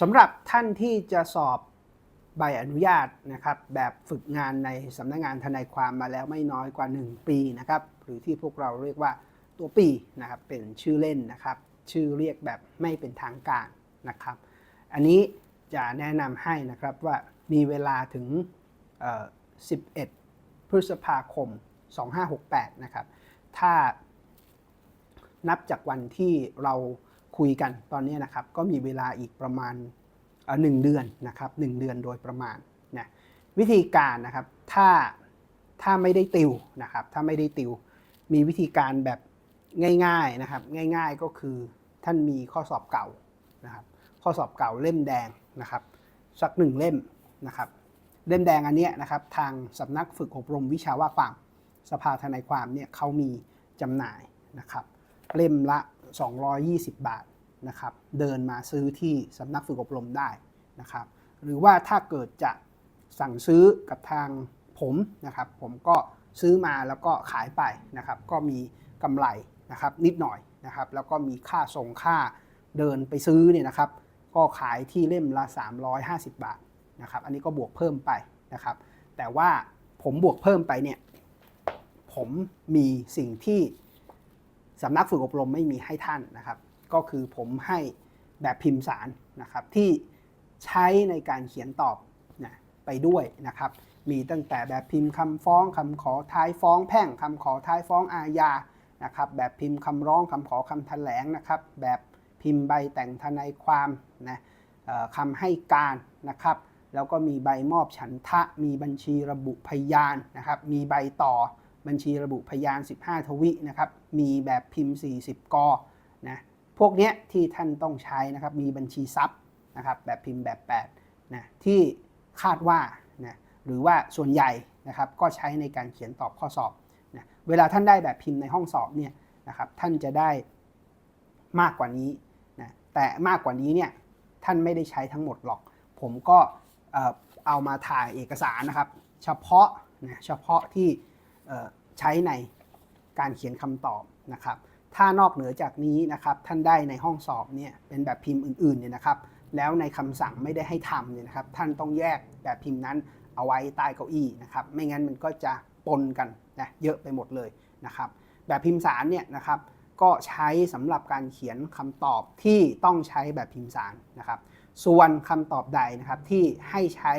สำหรับท่านที่จะสอบใบอนุญาตนะครับแบบฝึกงานในสำนักงานทนายความมาแล้วไม่น้อยกว่า 1 ปีนะครับหรือที่พวกเราเรียกว่าตัวปีนะครับเป็นชื่อเล่นนะครับชื่อเรียกแบบไม่เป็นทางการนะครับอันนี้จะแนะนำให้นะครับว่ามีเวลาถึง 11 พฤษภาคม 2568 นะครับถ้านับจากวันที่เรา คุยกันตอนนี้นะครับก็มีเวลาอีกประมาณเออหนึ่งเดือนนะครับหนึ่งเดือนโดยประมาณนะวิธีการนะครับถ้าถ้าไม่ได้ติวนะครับถ้าไม่ได้ติว มีวิธีการแบบง่ายๆนะครับง่ายๆก็คือท่านมีข้อสอบเก่านะครับข้อสอบเก่าเล่มแดงนะครับสักหนึ่งเล่มนะครับเล่มแดงอันนี้นะครับทางสำนักฝึกอบรมวิชาว่าความสภาทนายความเนี่ยเขามีจำหน่ายนะครับเล่มละ 220 บาทนะครับ เดินมาซื้อที่สำนักฝึกอบรมได้นะครับ หรือว่าถ้าเกิดจะสั่งซื้อกับทางผมนะครับ ผมก็ซื้อมาแล้วก็ขายไปนะครับ ก็มีกำไรนะครับนิดหน่อยนะครับ แล้วก็มีค่าส่งค่าเดินไปซื้อเนี่ยนะครับ ก็ขายที่เล่มละ 350 บาทนะครับ อันนี้ก็บวกเพิ่มไปนะครับ แต่ว่าผมบวกเพิ่มไปเนี่ย ผมมีสิ่งที่ สำนักฝึกอบรมไม่มีให้ท่านนะครับ ก็คือผมให้แบบพิมพ์สารนะครับที่ใช้ในการเขียนตอบนะไปด้วยนะครับ มีตั้งแต่แบบพิมพ์คำฟ้องคำขอท้ายฟ้องแพ่งคำขอท้ายฟ้องอาญานะครับ แบบพิมพ์คำร้องคำขอคำแถลงนะครับ แบบพิมพ์ใบแต่งทนายความนะคำให้การนะครับแล้วก็มีใบมอบฉันทะ มีบัญชีระบุพยานนะครับ มีใบต่อ บัญชีระบุพยาน 15 ทวินะครับ มีแบบพิมพ์ 40 กอนะพวกเนี้ยที่ท่านต้องใช้นะครับ มีบัญชีทรัพย์นะครับ แบบพิมพ์แบบ8นะที่คาดว่านะหรือว่าส่วนใหญ่นะครับก็ใช้ในการเขียนตอบข้อสอบนะเวลาท่านได้แบบพิมพ์ในห้องสอบเนี่ยนะครับท่านจะได้มากกว่านี้นะแต่มากกว่านี้เนี่ยท่านไม่ได้ใช้ทั้งหมดหรอก ผมก็เอ่อเอามาถ่ายเอกสารนะครับ เฉพาะนะเฉพาะที่ ใช้ในการเขียนคำตอบนะครับ ถ้านอกเหนือจากนี้นะครับท่านได้ในห้องสอบเนี่ยเป็นแบบพิมพ์อื่นๆเนี่ยนะครับ แล้วในคำสั่งไม่ได้ให้ทำเนี่ยนะครับ ท่านต้องแยกแบบพิมพ์นั้นเอาไว้ใต้เก้าอี้นะครับ ไม่งั้นมันก็จะปนกันนะเยอะไปหมดเลยนะครับ แบบพิมพ์สารเนี่ยนะครับ ก็ใช้สำหรับการเขียนคำตอบที่ต้องใช้แบบพิมพ์สารนะครับ ส่วนคำตอบใดนะครับที่ให้ใช้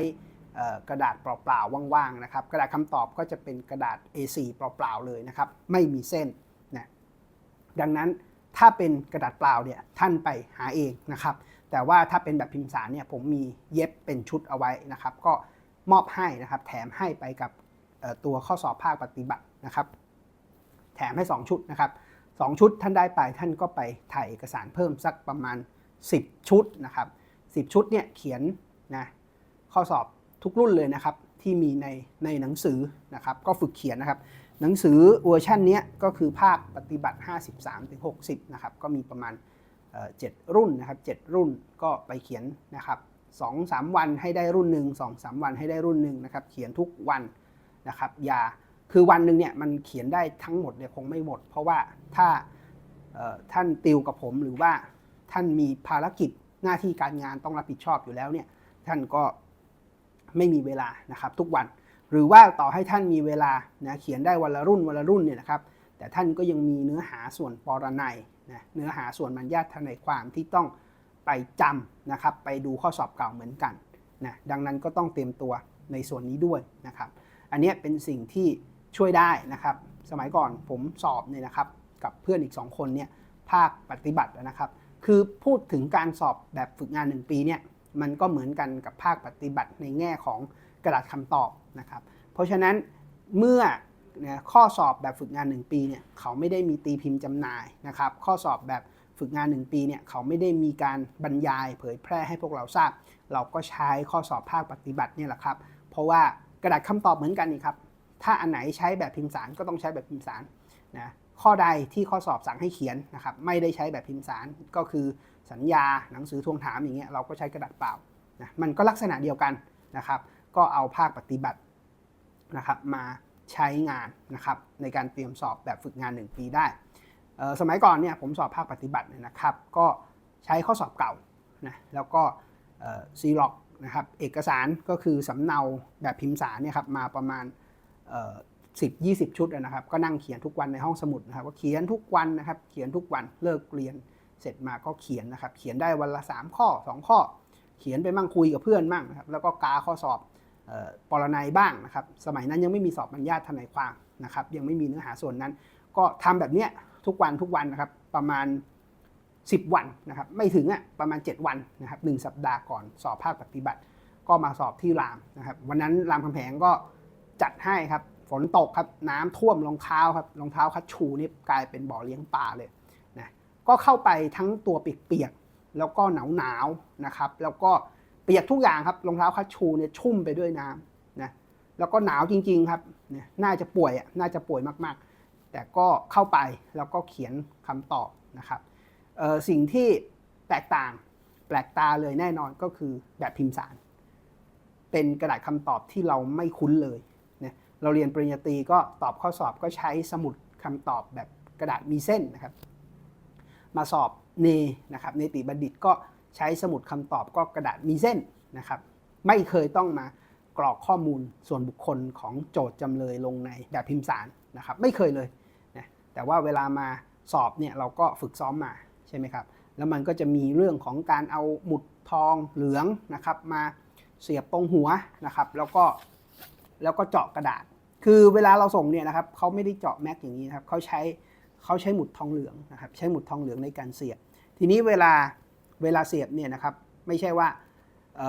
กระดาษเปล่าๆว่างๆนะครับ กระดาษคำตอบก็จะเป็นกระดาษ A4 เปล่าๆเลยนะครับ ไม่มีเส้นนะดังนั้นถ้าเป็นกระดาษเปล่าเนี่ยท่านไปหาเองนะครับ แต่ว่าถ้าเป็นแบบพิมพ์สารเนี่ยผมมีเย็บเป็นชุดเอาไว้นะครับ ก็มอบให้นะครับ แถมให้ไปกับตัวข้อสอบภาคปฏิบัตินะครับ แถมให้ 2 ชุดนะครับ2ชุดท่านได้ไปท่านก็ไปถ่ายเอกสารเพิ่มสักประมาณ 10 ชุดนะครับ10 ชุดเนี่ยเขียนนะข้อสอบ ทุกรุ่นเลยนะครับที่มีในในหนังสือนะครับก็ฝึกเขียนนะครับ หนังสือเวอร์ชันนี้ก็คือภาคปฏิบัติ 53-60 นะครับก็มีประมาณเอ่อ7รุ่นนะครับ7รุ่นก็ไปเขียนนะครับ2-3วันให้ได้รุ่นหนึ่ง2-3วันให้ได้รุ่นหนึ่งนะครับเขียนทุกวันนะครับอย่าคือวันหนึ่งเนี่ยมันเขียนได้ทั้งหมดเนี่ยคงไม่หมด เพราะว่าถ้าท่านติวกับผมหรือว่าท่านมีภารกิจหน้าที่การงานต้องรับผิดชอบอยู่แล้วเนี่ยท่านก็ ไม่มีเวลานะครับทุกวัน หรือว่าต่อให้ท่านมีเวลานะเขียนได้วันละรุ่นวันละรุ่นเนี่ยนะครับแต่ท่านก็ยังมีเนื้อหาส่วนปรนัยนะเนื้อหาส่วนมัญญาติทนายความที่ต้องไปจำนะครับไปดูข้อสอบเก่าเหมือนกันนะดังนั้นก็ต้องเตรียมตัวในส่วนนี้ด้วยนะครับ อันนี้เป็นสิ่งที่ช่วยได้นะครับ สมัยก่อนผมสอบเนี่ยนะครับกับเพื่อนอีก 2 คนเนี่ยภาคปฏิบัตินะครับ คือพูดถึงการสอบแบบฝึกงาน 1 ปีเนี่ย มันก็เหมือนกันกับภาคปฏิบัติในแง่ของกระดาษคำตอบนะครับ เพราะฉะนั้นเมื่อข้อสอบแบบฝึกงาน 1 ปีเนี่ยเขาไม่ได้มีตีพิมพ์จำหน่ายนะครับ ข้อสอบแบบฝึกงาน 1 ปีเนี่ยเขาไม่ได้มีการบรรยายเผยแพร่ให้พวกเราทราบ เราก็ใช้ข้อสอบภาคปฏิบัติเนี่ยแหละครับ เพราะว่ากระดาษคำตอบเหมือนกันนี่ครับถ้าอันไหนใช้แบบพิมพ์สารก็ต้องใช้แบบพิมพ์สารนะข้อใดที่ข้อสอบสั่งให้เขียนนะครับไม่ได้ใช้แบบพิมพ์สารก็คือ สัญญาหนังสือทวงถามอย่างเงี้ยเราก็ใช้กระดาษเปล่านะมันก็ลักษณะเดียวกันนะครับ ก็เอาภาคปฏิบัตินะครับมาใช้งานนะครับในการเตรียมสอบแบบฝึกงาน 1 ปีได้ สมัยก่อนเนี่ยผมสอบภาคปฏิบัติเนี่ยนะครับ ก็ใช้ข้อสอบเก่านะแล้วก็ซีล็อกนะครับเอกสารก็คือสำเนาแบบพิมพ์สารเนี่ยครับมาประมาณสิบยี่สิบชุดนะครับ ก็นั่งเขียนทุกวันในห้องสมุดนะครับ ก็เขียนทุกวันนะครับ เขียนทุกวันเลิกเรียน เสร็จมาก็เขียนนะครับ เขียนได้วันละ 3 ข้อ 2 ข้อ เขียนไปมั่งคุยกับเพื่อนมั่งนะครับ แล้วก็กาข้อสอบออปรนัยบ้างนะครับ สมัยนั้นยังไม่มีสอบบรรยาททนายความนะครับ ยังไม่มีเนื้อหาส่วนนั้น ก็ทำแบบเนี้ยทุกวันทุกวันนะครับ ประมาณ 10 วันนะครับ ไม่ถึงอะประมาณ 7 วันนะครับหนึ่งสัปดาห์ก่อนสอบภาคปฏิบัติ ก็มาสอบที่รามนะครับ วันนั้นรามคำแหงก็จัดให้ครับ ฝนตกครับ น้ำท่วมรองเท้าครับ รองเท้าคัชชูนี่กลายเป็นบ่อเลี้ยงปลาเลย ก็เข้าไปทั้งตัวเปียกๆแล้วก็หนาวๆนะครับ แล้วก็เปียกทุกอย่างครับรองเท้าคัชชูเนี่ยชุ่มไปด้วยน้ำนะแล้วก็หนาวจริงๆครับเนี่ยน่าจะป่วยอะน่าจะป่วยมากๆ แต่ก็เข้าไปแล้วก็เขียนคำตอบนะครับเอ่อสิ่งที่แตกต่างแปลกตาเลยแน่นอนก็คือแบบพิมพ์สาร เป็นกระดาษคำตอบที่เราไม่คุ้นเลยเนี่ยเราเรียนปริญญาตรีก็ตอบข้อสอบก็ใช้สมุดคำตอบแบบกระดาษมีเส้นนะครับ มาสอบเนนะครับเนติบัณฑิตก็ใช้สมุดคำตอบก็กระดาษมีเส้นนะครับ ไม่เคยต้องมากรอกข้อมูลส่วนบุคคลของโจทย์จำเลยลงในแบบพิมพ์สารนะครับ ไม่เคยเลยนะแต่ว่าเวลามาสอบเนี่ยเราก็ฝึกซ้อมมาใช่ไหมครับ แล้วมันก็จะมีเรื่องของการเอาหมุดทองเหลืองนะครับมาเสียบตรงหัวนะครับ แล้วก็แล้วก็เจาะกระดาษ คือเวลาเราส่งเนี่ยนะครับเขาไม่ได้เจาะแม็กอย่างนี้นะครับเขาใช้ เขาใช้หมุดทองเหลืองนะครับใช้หมุดทองเหลืองในการเสียบ ทีนี้เวลาเวลาเสียบเนี่ยนะครับไม่ใช่ว่าเ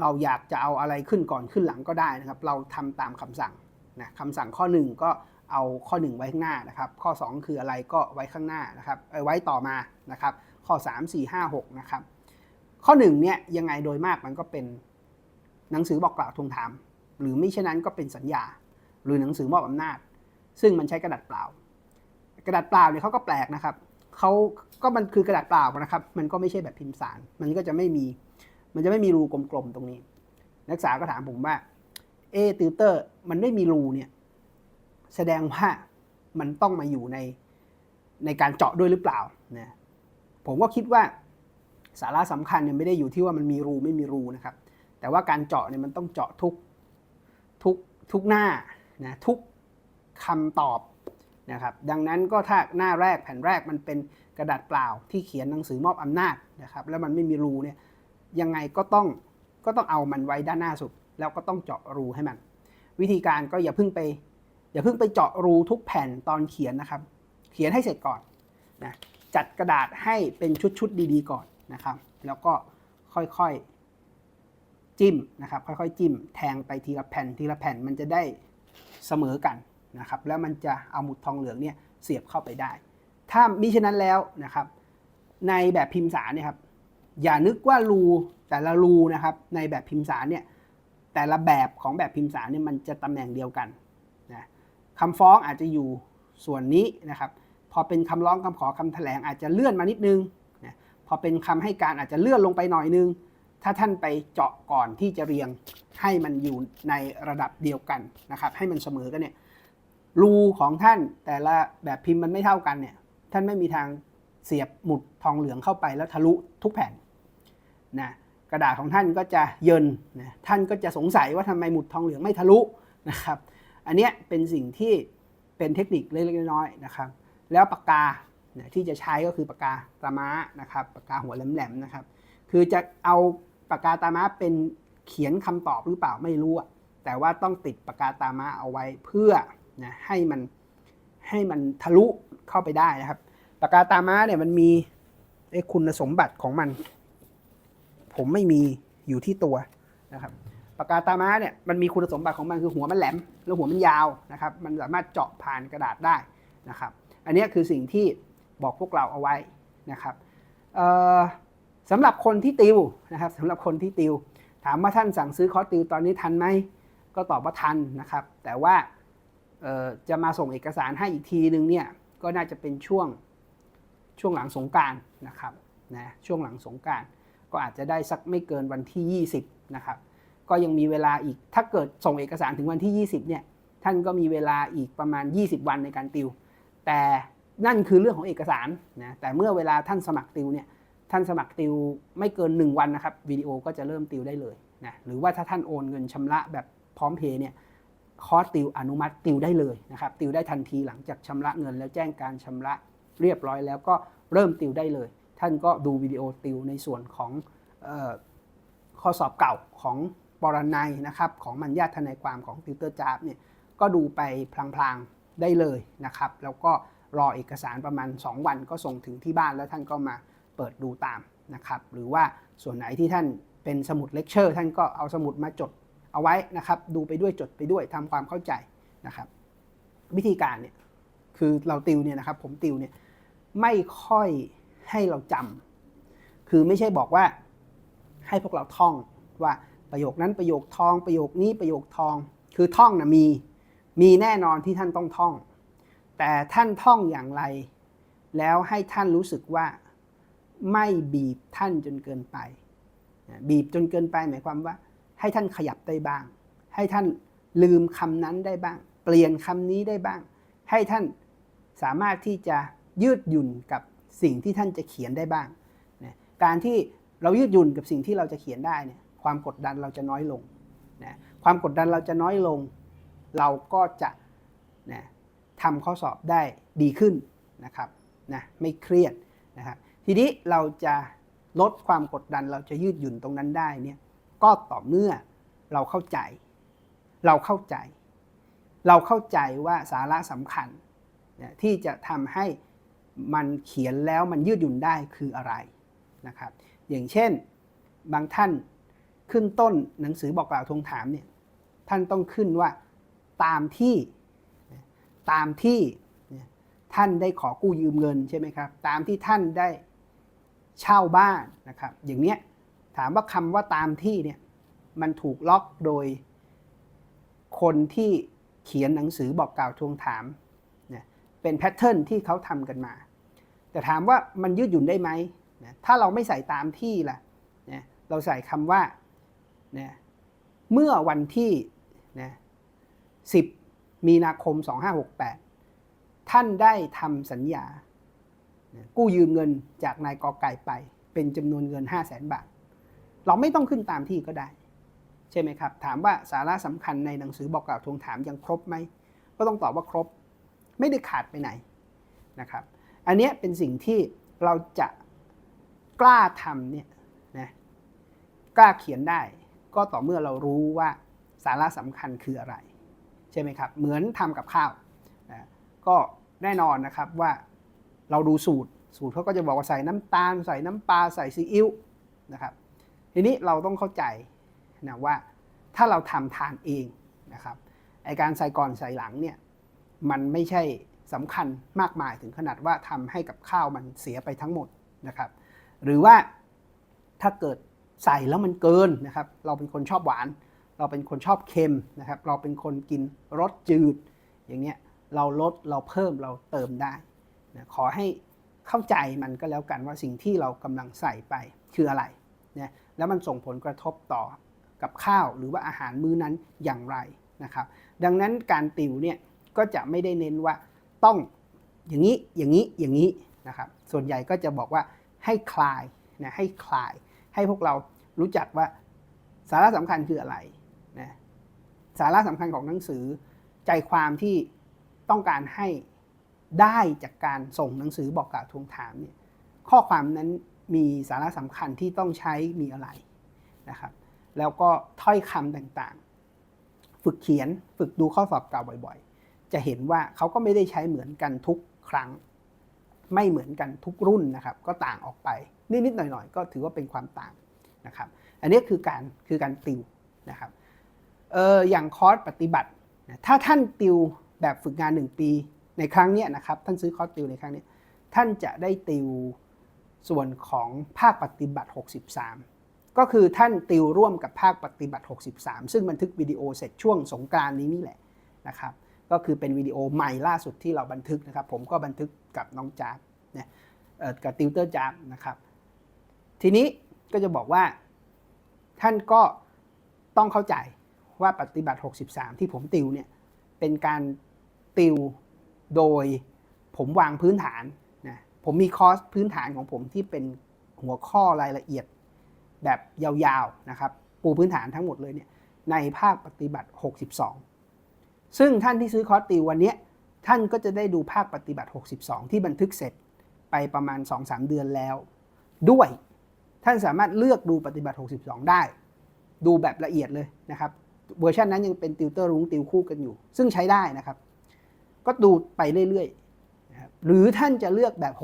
เราอยากจะเอาอะไรขึ้นก่อนขึ้นหลังก็ได้นะครับ เราทำตามคำสั่งนะคำสั่งข้อ 1 ก็เอาข้อ 1 ไว้ข้างหน้านะครับ ข้อ 2 คืออะไรก็ไว้ข้างหน้านะครับไว้ต่อมานะครับ ข้อ 3 4 5 6นะครับข้อ1เนี่ยยังไงโดยมากมันก็เป็นหนังสือบอกกล่าวทวงถาม หรือไม่เช่นนั้นก็เป็นสัญญา หรือหนังสือมอบอำนาจ ซึ่งมันใช้กระดาษเปล่า กระดาษเปล่าเนี่ยเขาก็แปลกนะครับเขาก็มันคือกระดาษเปล่านะครับ มันก็ไม่ใช่แบบพิมพ์สาร มันก็จะไม่มี มันจะไม่มีรูกลมๆตรงนี้ นักศึกษาก็ถามผมว่า เอติวเตอร์มันไม่มีรูเนี่ย แสดงว่ามันต้องมาอยู่ในในการเจาะด้วยหรือเปล่านะผมก็คิดว่าสาระสำคัญเนี่ยไม่ได้อยู่ที่ว่ามันมีรูไม่มีรูนะครับ แต่ว่าการเจาะเนี่ยมันต้องเจาะทุกทุกทุกหน้านะทุกคำตอบ นะครับดังนั้นก็ถ้าหน้าแรกแผ่นแรกมันเป็นกระดาษเปล่าที่เขียนหนังสือมอบอำนาจนะครับแล้วมันไม่มีรูเนี่ยยังไงก็ต้องก็ต้องเอามันไว้ด้านหน้าสุด แล้วก็ต้องเจาะรูให้มัน วิธีการก็อย่าเพิ่งไปอย่าเพิ่งไปเจาะรูทุกแผ่นตอนเขียนนะครับ เขียนให้เสร็จก่อนนะจัดกระดาษให้เป็นชุดๆดีๆก่อนนะครับ แล้วก็ค่อยๆจิ้มนะครับ ค่อยๆ จิ้มแทงไปทีละแผ่นทีละแผ่นมันจะได้เสมอกัน นะครับแล้วมันจะเอาหมุดทองเหลืองเนี่ยเสียบเข้าไปได้ ถ้ามิฉะนั้นแล้วนะครับ ในแบบพิมพ์สารเนี่ยครับอย่านึกว่ารูแต่ละรูนะครับในแบบพิมพ์สารเนี่ยแต่ละแบบของแบบพิมพ์สารเนี่ยมันจะตำแหน่งเดียวกันนะคำฟ้องอาจจะอยู่ส่วนนี้นะครับ พอเป็นคำร้องคำขอคำแถลงอาจจะเลื่อนมานิดนึงนะพอเป็นคำให้การอาจจะเลื่อนลงไปหน่อยนึง ถ้าท่านไปเจาะก่อนที่จะเรียงให้มันอยู่ในระดับเดียวกันนะครับ ให้มันเสมอกันเนี่ย รูของท่านแต่ละแบบพิมพ์มันไม่เท่ากันเนี่ยท่านไม่มีทางเสียบหมุดทองเหลืองเข้าไปแล้วทะลุทุกแผ่นนะกระดาษของท่านก็จะเยินนะท่านก็จะสงสัยว่าทำไมหมุดทองเหลืองไม่ทะลุนะครับ อันเนี้ยเป็นสิ่งที่เป็นเทคนิคเล็กๆน้อยๆนะครับ แล้วปากกาที่จะใช้ก็คือปากกาตาม้านะครับปากกาหัวแหลมๆนะครับ คือจะเอาปากกาตาม้าเป็นเขียนคำตอบหรือเปล่าไม่รู้แต่ว่าต้องติดปากกาตาม้าเอาไว้เพื่อ นะให้มันให้มันทะลุเข้าไปได้นะครับปากกาตาม้าเนี่ยมันมีไอ้คุณสมบัติของมัน ผมไม่มีอยู่ที่ตัวนะครับปากกาตาม้าเนี่ยมันมีคุณสมบัติของมันคือหัวมันแหลม แล้วหัวมันยาวนะครับมันสามารถเจาะผ่านกระดาษได้นะครับ อันนี้คือสิ่งที่บอกพวกเราเอาไว้นะครับสำหรับคนที่ติวนะครับสำหรับคนที่ติว ถามว่าท่านสั่งซื้อคอร์สติวตอนนี้ทันไหมก็ตอบว่าทันนะครับ แต่ว่า จะมาส่งเอกสารให้อีกทีนึงเนี่ยก็น่าจะเป็นช่วงช่วงหลังสงการนะครับนะช่วงหลังสงการก็อาจจะได้สักไม่เกินวันที่ 20นะครับก็ยังมีเวลาอีกถ้าเกิดส่งเอกสารถึงวันที่ 20เนี่ยท่านก็มีเวลาอีกประมาณ 20 วันในการติว แต่นั่นคือเรื่องของเอกสารนะแต่เมื่อเวลาท่านสมัครติวเนี่ยท่านสมัครติวไม่เกิน 1 วันนะครับวิดีโอก็จะเริ่มติวได้เลยนะหรือว่าถ้าท่านโอนเงินชำระแบบพร้อมเพย์เนี่ย คอร์สติวอนุมัติติวได้เลยนะครับ ติวได้ทันทีหลังจากชำระเงิน แล้วแจ้งการชำระเรียบร้อยแล้วก็เริ่มติวได้เลย ท่านก็ดูวิดีโอติวในส่วนของออข้อสอบเก่าของปรนัยนะครับ ของมัญญาทนายความของติวเตอร์จาบเนี่ยก็ดูไปพลางๆได้เลยนะครับ แล้วก็รอเอกสารประมาณ 2 วันก็ส่งถึงที่บ้านแล้วท่านก็มาเปิดดูตามนะครับ หรือว่าส่วนไหนที่ท่านเป็นสมุดเลคเชอร์ ท่านก็เอาสมุดมาจด เอาไว้นะครับ ดูไปด้วยจดไปด้วยทำความเข้าใจนะครับ วิธีการเนี่ยคือเราติวเนี่ยนะครับ ผมติวเนี่ยไม่ค่อยให้เราจำคือไม่ใช่บอกว่าให้พวกเราท่องว่าประโยคนั้นประโยคทอง ประโยคนี้ประโยคทอง คือท่องนะมีมีแน่นอนที่ท่านต้องท่อง แต่ท่านท่องอย่างไร แล้วให้ท่านรู้สึกว่าไม่บีบท่านจนเกินไป บีบจนเกินไปหมายความว่า ให้ท่านขยับได้บ้าง ให้ท่านลืมคำนั้นได้บ้าง เปลี่ยนคำนี้ได้บ้าง ให้ท่านสามารถที่จะยืดหยุ่นกับสิ่งที่ท่านจะเขียนได้บ้างนะการที่เรายืดหยุ่นกับสิ่งที่เราจะเขียนได้เนี่ยความกดดันเราจะน้อยลงนะความกดดันเราจะน้อยลง เราก็จะนะทำข้อสอบได้ดีขึ้นนะครับนะไม่เครียดนะครับทีนี้เราจะลดความกดดันเราจะยืดหยุ่นตรงนั้นได้เนี่ย ก็ต่อเมื่อเราเข้าใจ เราเข้าใจ เราเข้าใจว่าสาระสำคัญที่จะทำให้มันเขียนแล้วมันยืดหยุ่นได้คืออะไรนะครับ อย่างเช่นบางท่านขึ้นต้นหนังสือบอกกล่าวทวงถามเนี่ยท่านต้องขึ้นว่าตามที่ตามที่ท่านได้ขอกู้ยืมเงินใช่ไหมครับ ตามที่ท่านได้เช่าบ้านนะครับ อย่างเนี้ย ถามว่าคำว่าตามที่เนี่ยมันถูกล็อกโดยคนที่เขียนหนังสือบอกกล่าวทวงถามเนี่ยเป็นแพทเทิร์นที่เขาทำกันมา แต่ถามว่ามันยืดหยุ่นได้ไหมนะถ้าเราไม่ใส่ตามที่ล่ะนะเราใส่คำว่านะเมื่อวันที่นะ10 มีนาคม 2568 ท่านได้ทำสัญญา กู้ยืมเงินจากนายกอไก่ไปเป็นจำนวนเงิน 5 0 0แสนบาท เราไม่ต้องขึ้นตามที่ก็ได้ ใช่ไหมครับ ถามว่าสาระสำคัญในหนังสือบอกกล่าวทวงถามยังครบไหม ก็ต้องตอบว่าครบ ไม่ได้ขาดไปไหนนะครับ อันนี้เป็นสิ่งที่เราจะกล้าทำเนี่ยนะกล้าเขียนได้ ก็ต่อเมื่อเรารู้ว่าสาระสำคัญคืออะไร ใช่ไหมครับ เหมือนทำกับข้าวนะก็แน่นอนนะครับว่าเราดูสูตร สูตรเขาก็จะบอกว่าใส่น้ำตาล ใส่น้ำปลาใส่ซีอิ๊วนะครับ ทีนี้เราต้องเข้าใจนะว่าถ้าเราทำทานเองนะครับไอการใส่ก่อนใส่หลังเนี่ยมันไม่ใช่สำคัญมากมายถึงขนาดว่าทำให้กับข้าวมันเสียไปทั้งหมดนะครับ หรือว่าถ้าเกิดใส่แล้วมันเกินนะครับ เราเป็นคนชอบหวาน เราเป็นคนชอบเค็มนะครับ เราเป็นคนกินรสจืด อย่างเนี้ยเราลดเราเพิ่มเราเติมได้นะขอให้เข้าใจมันก็แล้วกันว่าสิ่งที่เรากำลังใส่ไปคืออะไร แล้วมันส่งผลกระทบต่อกับข้าวหรือว่าอาหารมื้อนั้นอย่างไรนะครับ ดังนั้นการติวเนี่ยก็จะไม่ได้เน้นว่าต้องอย่างนี้อย่างนี้อย่างนี้นะครับ ส่วนใหญ่ก็จะบอกว่าให้คลายนะให้คลาย ให้พวกเรารู้จักว่าสาระสำคัญคืออะไรนะสาระสำคัญของหนังสือ ใจความที่ต้องการให้ได้จากการส่งหนังสือบอกกล่าวทวงถามเนี่ยข้อความนั้น มีสาระสำคัญที่ต้องใช้มีอะไรนะครับแล้วก็ถ้อยคำต่างๆ ฝึกเขียนฝึกดูข้อสอบเก่าบ่อยๆ จะเห็นว่าเขาก็ไม่ได้ใช้เหมือนกันทุกครั้ง ไม่เหมือนกันทุกรุ่นนะครับ ก็ต่างออกไป นิดๆหน่อยๆ ก็ถือว่าเป็นความต่างนะครับ อันนี้คือการคือการติวนะครับเอออย่างคอร์สปฏิบัติ ถ้าท่านติวแบบฝึกงาน 1 ปีในครั้งนี้นะครับ ท่านซื้อคอร์สติวในครั้งนี้ ท่านจะได้ติว ส่วนของภาคปฏิบัติ 63 ก็คือท่านติวร่วมกับภาคปฏิบัติ 63 ซึ่งบันทึกวิดีโอเสร็จช่วงสงกานต์นี้นี่แหละนะครับก็คือเป็นวิดีโอใหม่ล่าสุดที่เราบันทึกนะครับ ผมก็บันทึกกับน้องจ๊าบนี่ยกับติวเตอร์จ๊าบนะครับ ทีนี้ก็จะบอกว่าท่านก็ต้องเข้าใจว่าปฏิบัติ 63 ที่ผมติวเนี่ยเป็นการติวโดยผมวางพื้นฐาน ผมมีคอร์สพื้นฐานของผมที่เป็นหัวข้อรายละเอียดแบบยาวๆนะครับ ปูพื้นฐานทั้งหมดเลยเนี่ยในภาคปฏิบัติ 62 ซึ่งท่านที่ซื้อคอร์สติววันนี้ท่านก็จะได้ดูภาคปฏิบัติ 62 ที่บันทึกเสร็จไปประมาณ 2-3 เดือนแล้ว ด้วยท่านสามารถเลือกดูปฏิบัติ 62 ได้ ดูแบบละเอียดเลยนะครับ เวอร์ชันนั้นยังเป็นติวเตอร์รุ้งติวคู่กันอยู่ ซึ่งใช้ได้นะครับ ก็ดูไปเรื่อยๆ หรือท่านจะเลือกแบบ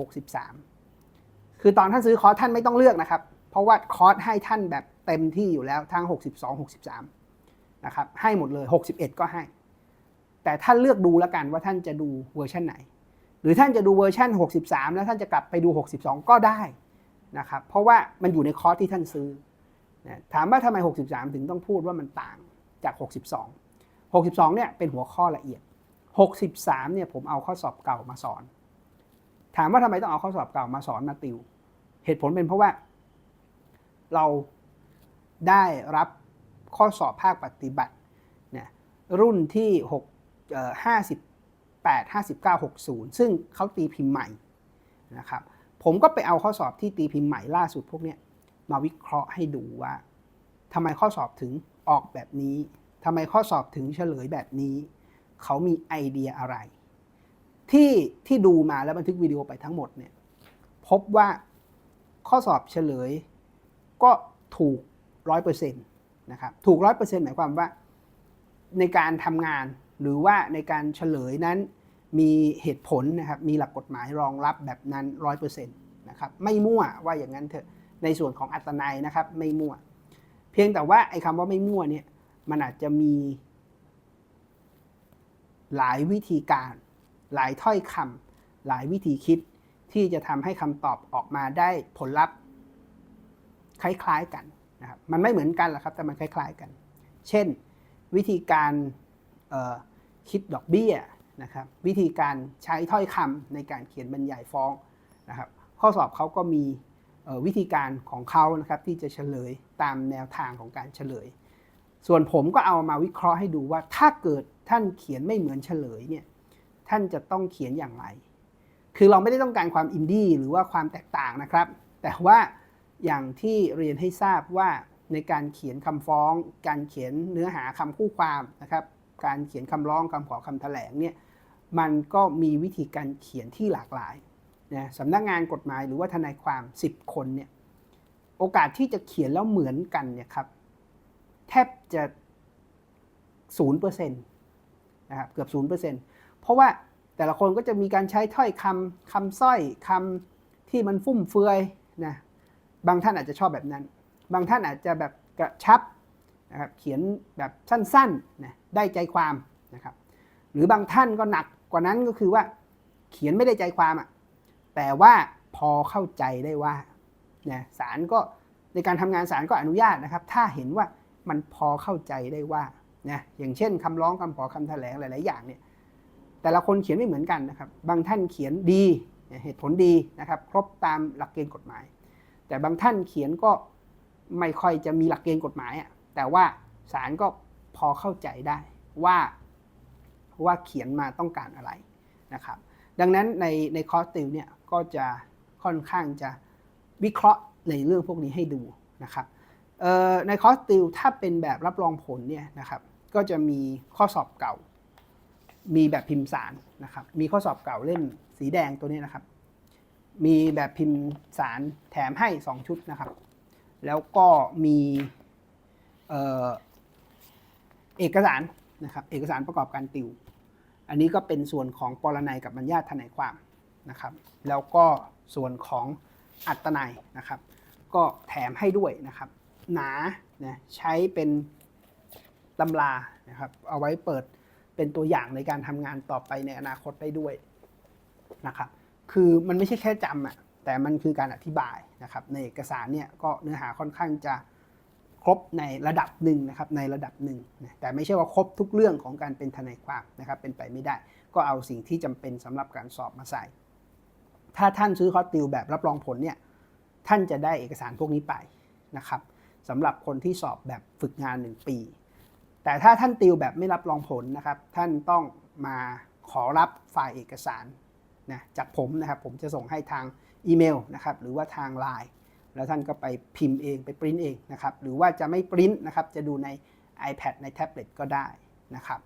63 คือตอนท่านซื้อคอร์สท่านไม่ต้องเลือกนะครับ เพราะว่าคอร์สให้ท่านแบบเต็มที่อยู่แล้วทั้ง 62 63 นะครับ ให้หมดเลย 61 ก็ให้ แต่ท่านเลือกดูแล้วกันว่าท่านจะดูเวอร์ชันไหน หรือท่านจะดูเวอร์ชัน63 แล้วท่านจะกลับไปดู 62 ก็ได้นะครับ เพราะว่ามันอยู่ในคอร์สที่ท่านซื้อนะถามว่าทำไม 63 ถึงต้องพูดว่ามันต่างจาก 62 62 เนี่ยเป็นหัวข้อละเอียด 63 เนี่ยผมเอาข้อสอบเก่ามาสอน ถามว่าทำไมต้องเอาข้อสอบเก่ามาสอนมาติว เหตุผลเป็นเพราะว่า เราได้รับข้อสอบภาคปฏิบัติเนี่ยรุ่นที่6เอ่อ58 59 60 ซึ่งเขาตีพิมพ์ใหม่นะครับผมก็ไปเอาข้อสอบที่ตีพิมพ์ใหม่ล่าสุดพวกเนี้ยมาวิเคราะห์ให้ดูว่าทำไมข้อสอบถึงออกแบบนี้ทำไมข้อสอบถึงเฉลยแบบนี้ เขามีไอเดียอะไร ที่ที่ดูมาแล้วบันทึกวิดีโอไปทั้งหมดเนี่ยพบว่าข้อสอบเฉลยก็ถูกร้อยเปอร์เซ็นต์นะครับถูกร้อยเปอร์เซ็นต์หมายความว่า ในการทำงานหรือว่าในการเฉลยนั้นมีเหตุผลนะครับมีหลักกฎหมายรองรับแบบนั้นร้อยเปอร์เซ็นต์นะครับไม่มั่วว่าอย่างนั้นเถอะในส่วนของอัตนัยนะครับไม่มั่ว เพียงแต่ว่าไอ้คำว่าไม่มั่วเนี่ยมันอาจจะมีหลายวิธีการ หลายถ้อยคำหลายวิธีคิดที่จะทำให้คำตอบออกมาได้ผลลัพธ์ คล้ายๆกันนะครับมันไม่เหมือนกันหรอกครับแต่มันคล้ายๆกัน เช่น วิธีการคิดดอกเบี้ยนะครับวิธีการใช้ถ้อยคำในการเขียนบรรยายฟ้องนะครับข้อสอบเขาก็มีวิธีการของเขานะครับที่จะเฉลยตามแนวทางของการเฉลย ส่วนผมก็เอามาวิเคราะห์ให้ดูว่าถ้าเกิดท่านเขียนไม่เหมือนเฉลยเนี่ย ท่านจะต้องเขียนอย่างไร คือเราไม่ได้ต้องการความอินดี้หรือว่าความแตกต่างนะครับ แต่ว่าอย่างที่เรียนให้ทราบว่าในการเขียนคำฟ้อง การเขียนเนื้อหาคำคู่ความนะครับ การเขียนคำร้องคำขอคำแถลงเนี่ย มันก็มีวิธีการเขียนที่หลากหลายนะสำนักงานกฎหมายหรือว่าทนายความ 10 คนเนี่ย โอกาสที่จะเขียนแล้วเหมือนกันเนี่ยครับ แทบจะศูนย์เปอร์เซ็นต์นะครับ เกือบศูนย์ เปอร์เซ็นต์เพราะว่าแต่ละคนก็จะมีการใช้ถ้อยคำคำสร้อยคำที่มันฟุ่มเฟือยนะบางท่านอาจจะชอบแบบนั้น บางท่านอาจจะแบบกระชับนะครับเขียนแบบสั้นๆนะได้ใจความนะครับหรือบางท่านก็หนักกว่านั้นก็คือว่าเขียนไม่ได้ใจความอะ่ะแต่ว่าพอเข้าใจได้ว่านี่ยศาลก็ในการทำงานศาลก็อนุญาตนะครับ ถ้าเห็นว่ามันพอเข้าใจได้ว่านะอย่างเช่นคำร้องคำขอคำแถลงหลาย ๆ อย่างเนี่ย แต่ละคนเขียนไม่เหมือนกันนะครับ บางท่านเขียนดีเหตุผลดีนะครับ ครบตามหลักเกณฑ์กฎหมาย แต่บางท่านเขียนก็ไม่ค่อยจะมีหลักเกณฑ์กฎหมายอะแต่ว่าศาลก็พอเข้าใจได้ว่าว่าเขียนมาต้องการอะไรนะครับ ดังนั้นในในคอร์สติวเนี่ยก็จะค่อนข้างจะวิเคราะห์ในเรื่องพวกนี้ให้ดูนะครับในคอร์สติวถ้าเป็นแบบรับรองผลเนี่ยนะครับก็จะมีข้อสอบเก่า มีแบบพิมพ์สารนะครับ มีข้อสอบเก่าเล่มสีแดงตัวนี้นะครับ มีแบบพิมพ์สารแถมให้ 2 ชุดนะครับ แล้วก็มีเออเอกสารนะครับ เอกสารประกอบการติว อันนี้ก็เป็นส่วนของปรนัยกับบรรยาททนายความนะครับ แล้วก็ส่วนของอัตนัยนะครับ ก็แถมให้ด้วยนะครับ หนานะใช้เป็นตำรานะครับ เอาไว้เปิด เป็นตัวอย่างในการทำงานต่อไปในอนาคตได้ด้วยนะครับคือมันไม่ใช่แค่จำอะแต่มันคือการอธิบายนะครับ ในเอกสารเนี่ยก็เนื้อหาค่อนข้างจะครบในระดับหนึ่งนะครับในระดับหนึ่งนะแต่ไม่ใช่ว่าครบทุกเรื่องของการเป็นทนายความนะครับเป็นไปไม่ได้ ก็เอาสิ่งที่จำเป็นสำหรับการสอบมาใส่ ถ้าท่านซื้อคอร์สติวแบบรับรองผลเนี่ยท่านจะได้เอกสารพวกนี้ไปนะครับสำหรับคนที่สอบแบบฝึกงาน 1 ปี แต่ถ้าท่านติวแบบไม่รับรองผลนะครับ ท่านต้องมาขอรับไฟล์เอกสารนะจากผมนะครับผมจะส่งให้ทางอีเมลนะครับหรือว่าทางไลน์แล้วท่านก็ไปพิมพ์เองไปปริ้นเองนะครับหรือว่าจะไม่ปริ้นนะครับจะดูใน iPad ในแท็บเล็ตก็ได้นะครับ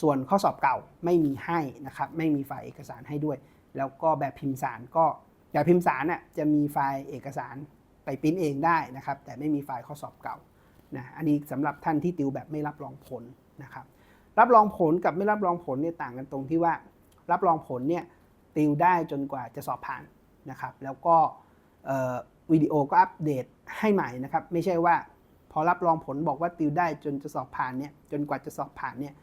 ส่วนข้อสอบเก่าไม่มีให้นะครับไม่มีไฟล์เอกสารให้ด้วย แล้วก็แบบพิมพ์สารก็แบบพิมพ์สารน่ะจะมีไฟล์เอกสารไปปริ้นเองได้นะครับแต่ไม่มีไฟล์ข้อสอบเก่า นะอันนี้สำหรับท่านที่ติวแบบไม่รับรองผลนะครับรับรองผลกับไม่รับรองผลเนี่ยต่างกันตรงที่ว่า รับรองผลเนี่ยติวได้จนกว่าจะสอบผ่านนะครับ แล้วก็วิดีโอก็อัปเดตให้ใหม่นะครับ ไม่ใช่ว่าพอรับรองผลบอกว่าติวได้จนจะสอบผ่านเนี่ยจนกว่าจะสอบผ่านเนี่ย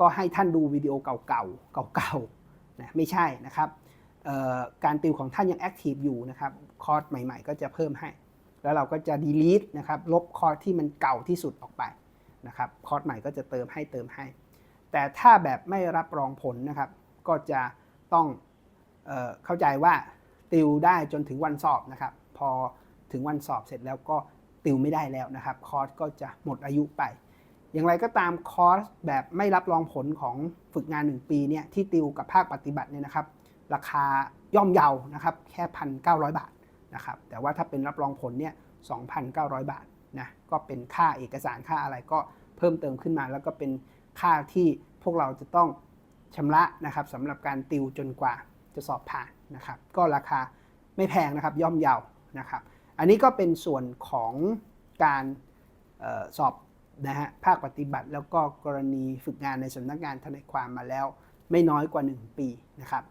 ก็ให้ท่านดูวิดีโอเก่าๆเก่าๆนะไม่ใช่นะครับการติวของท่านยังแอคทีฟอยู่นะครับคอร์สใหม่ ๆ ก็จะเพิ่มให้ แล้วเราก็จะ delete นะครับลบคอร์สที่มันเก่าที่สุดออกไปนะครับคอร์สใหม่ก็จะเติมให้เติมให้ แต่ถ้าแบบไม่รับรองผลนะครับ ก็จะต้องเออเข้าใจว่าติวได้จนถึงวันสอบนะครับ พอถึงวันสอบเสร็จแล้วก็ติวไม่ได้แล้วนะครับ คอร์สก็จะหมดอายุไป อย่างไรก็ตามคอร์สแบบไม่รับรองผลของฝึกงาน 1 ปีเนี่ยที่ติวกับภาคปฏิบัติเนี่ยนะครับ ราคาย่อมเยานะครับ แค่ 1,900 บาท นะครับแต่ว่าถ้าเป็นรับรองผลเนี่ย 2,900 บาทนะก็เป็นค่าเอกสารค่าอะไรก็เพิ่มเติมขึ้นมา แล้วก็เป็นค่าที่พวกเราจะต้องชำระนะครับสำหรับการติวจนกว่าจะสอบผ่านนะครับ ก็ราคาไม่แพงนะครับย่อมเยาวนะครับ อันนี้ก็เป็นส่วนของการออสอบนะฮะภาคปฏิบัติแล้วก็กรณีฝึกงานในสำนักงานทนายความมาแล้วไม่น้อยกว่า 1 ปีนะครับ